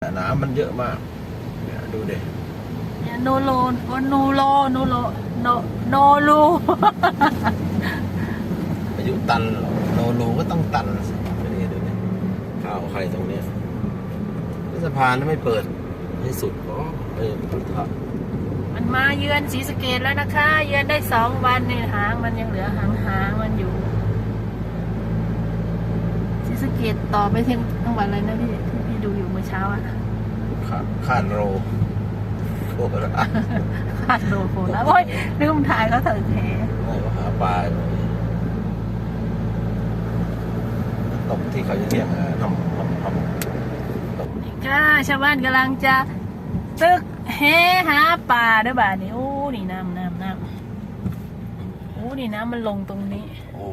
แต่น้ำมันเยอะมาก เนี่ยดูดิเนี่ยโนโลโอนูโลโนโลโนโนลูอายุตันเหรอโนรูก็ต้องตันสินี่ดูดิข้าวใครตรงเนี้ยสะพานไม่เปิดให้สุดก็เออพุทธะมันมาเยือนศรีสะเกดแล้วนะคะ เยือนได้สองวันเนี่ยหางมันยังเหลือหางหางมันอยู่ศรีสะเกดต่อไปถึงจังหวัดอะไรนะพี่ที่พี่ดูอยู่เมื่อเช้าอะขาข้านโรโคราชคาดโดโคแล้วโอ้ยลืมถ่ายเขาเถอะแท้ไม่ก็หาปลาอยู่ตกที่เขาจะเรียกอะไรทำทำทำตกนี่ค่ะชาวบ้านกำลังจะตึกแหหาปลาด้วยบ่านี่โอ้นี่น้ำน้ำน้ำโอ้นี่น้ำมันลงตรงนี้ โอ้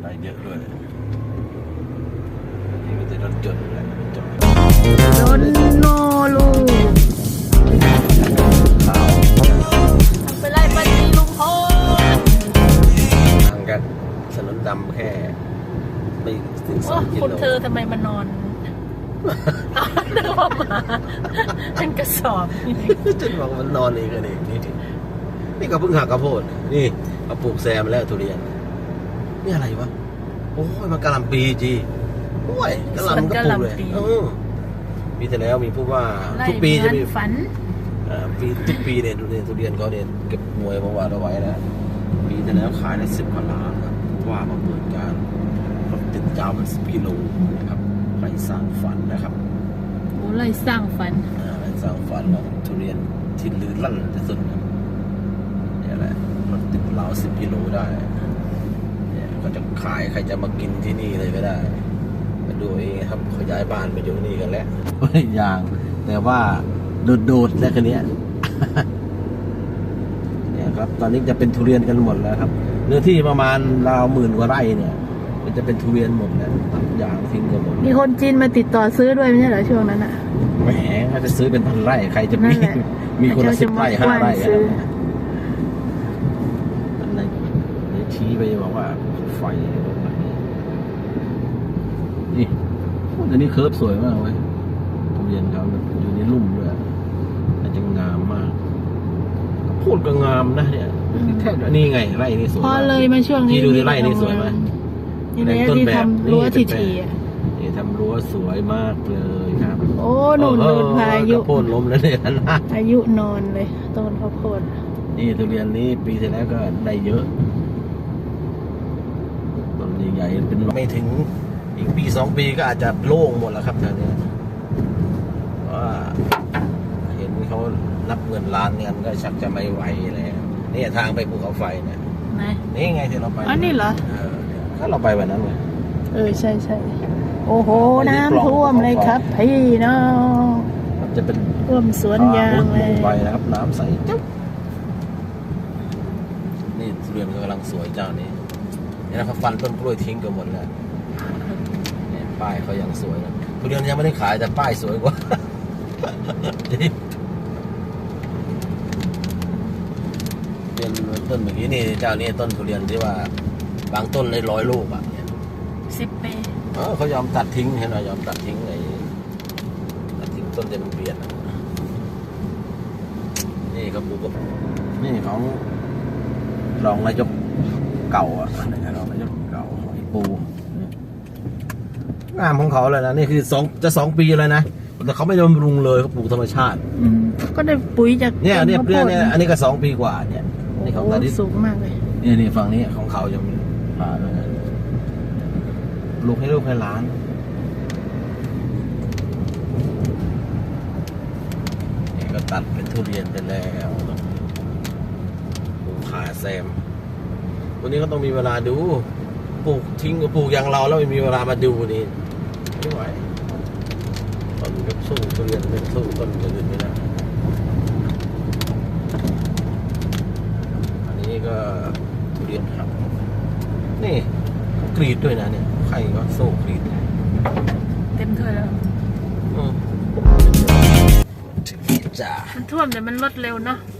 ได้เยอะด้วยนี่ก็จะ รถจนต์แหละจนต์โนลูข้าวไปไล่ปฏิลุงพลห่างกันถนนดำแค่ไม่ถึงสองกิคุณโลเธอทำไมมานอนอ้าวนึกว่าหมาเป็นกระสอบ จนบอกมันนอนเองกันเองนี่นี่ก็เพิ่งหักกระโพดนี่เขาปลูกแซมแล้วทุเรียน นี่อะไรวะ โอ้ยมันกะหล่ำปีจี โอ้ยกะหล่ำก็ปลูกเลยเออปีที่แล้วมีผู้ว่าไล่ทุกปีจะมีเหอนฝันอ่าปีทุกปีเนี่ยทุเรียนทุเรียนเขาเนี่ยเก็บมวยมาวางเอาไว้นะปีที่แล้วขายได้สิบกว่าล้านครับผู้ว่ามาเปิดการรถติดยาวมันสิบกิโลนะครับไปสร้างฝันนะครับโอ้ไล่สร้างฝันอ่าไปสร้างฝันของทุเรียนที่ลือลั่นที่สุดครับเนี่ยแหละรถติดราวสิบกิโลได้เนี่ยเขาจะขายใครจะมากินที่นี่เลยก็ได้ มาดูเองครับเขาย้ายบ้านไปอยู่นี่กันแล้วอย่าง แต่ว่าโดดๆแล้วคันนี้ยเนี่ยครับ ตอนนี้จะเป็นทุเรียนกันหมดแล้วครับเนื้อที่ประมาณราวหมื่นกว่าไร่เนี่ยมันจะเป็นทุเรียนหมดแล้วตัดยางทิ้งกันหมดมีคนจีนมาติดต่อซื้อด้วยไม่ใช่เหรอช่วงนั้นอะแหมเขาจะซื้อเป็นพันไร่ใครจะมีนั่นแหละมีคนละเขาสิจะบมาไร่ห้าไร่กว้านซื้ออันนั้นนี่ชี้ไปบอกว่าไฟตรงไห นนี่โอ้แต่นี่เคิร์ฟสวยมากเว้ยทุเรียนเขาแบบอยู่ในลุ่มด้วยน่าจะงามมาก พูดก็งามนะเนี่ยแทบนี่ไงไร่นี่สวยพอมากเลยมาช่วงนี้ที่ดูในไร่นี่สวยไหมนี่แหละต้นที่แบบทำรั้วนี่เป็นแบบทีๆอะนี่ทำรั้วสวยมากเลยครับ โอ้หนุนโอ้นุนโหพายุกระโพดล้มแล้วเนี่ยนะพายุนอนเลยต้นข้าวโพดนี่ทุเรียนนี้ปีที่แล้วก็ได้เยอะต้นใหญ่ๆเป็นไม่ถึง อีกปีสองปีก็อาจจะโล่งหมดแล้วครับแถวเนี้ยเพราะว่าเห็นเขารับเงินล้านเงินก็ชักจะไม่ไหวแล้วนี่ทางไปภูเขาไฟเนี่ยไหนนี่ไงที่เราไปอ๋อนี่เหรอเออเนี่ยก็เราไปวันนั้นไงเออใช่ใช่โอ้โหไปที่น้ำปล่องท่วมเลยครับ พี่น้องมันจะเป็นท่วมสวนยางเลยไปนะครับ น้ำใสจุ๊บนี่ทุเรียนก็กำลังสวยเจ้านี้เนี่ยนะครับฟันต้นกล้วยทิ้งกันหมดแล้วเนี่ย ป้ายเขายังสวยนะทุเรียนยังไม่ได้ขายแต่ป้ายสวยกว่าเรียนต้นเมื่อกี้นี่เจ้านี่ต้นทุเรียนที่ว่า บางต้นในร้อยลูกอะเนี่ยสิบปีเออเขายอมตัดทิ้งเห็นไหมยอมตัดทิ้งไอ้ตัดทิ้งต้นเดนมันเบียดอะนี่เขาปลูกกับนี่ของรองนายกเก่าอะนี่รองนายกเก่าไอ้ปู เนี่ยงามของเขาเลยนะนี่คือสองจะสองปีเลยนะแต่เขาไม่ได้บำรุงเลยเขาปลูกธรรมชาติ อืมก็ได้ปุ๋ยจากเนี่ยเนี่ยต้เนี่ยข้าวโพดเนี่ยอันนี้ก็สองปีกว่าเนี่ยนี่ของโอ้ตาโหดิสูงมากเลย เนี่ยนี่ฝั่งนี้ของเขายังผ่าด้วยนะลูกให้ลูกให้หล้าน นี่ก็ตัดเป็นทุเรียนไปแล้วปลูกขาแซม วันนี้ก็ต้องมีเวลาดู ปลูกทิ้งกับปลูกอย่างเราแล้วไม่มีเวลามาดูนี่ ไม่ไหวต้นก็สู้ทุเรียนไม่สู้ต้นอื่นไม่ได้อันนี้ก็ทุเรียนครับนี่เขากรีดด้วยนะเนี่ยใครก็สู้กรีดเต็มถ้วยแล้วอืมถึงนี่จ้ามันท่วมแต่มันลดเร็วเนาะอ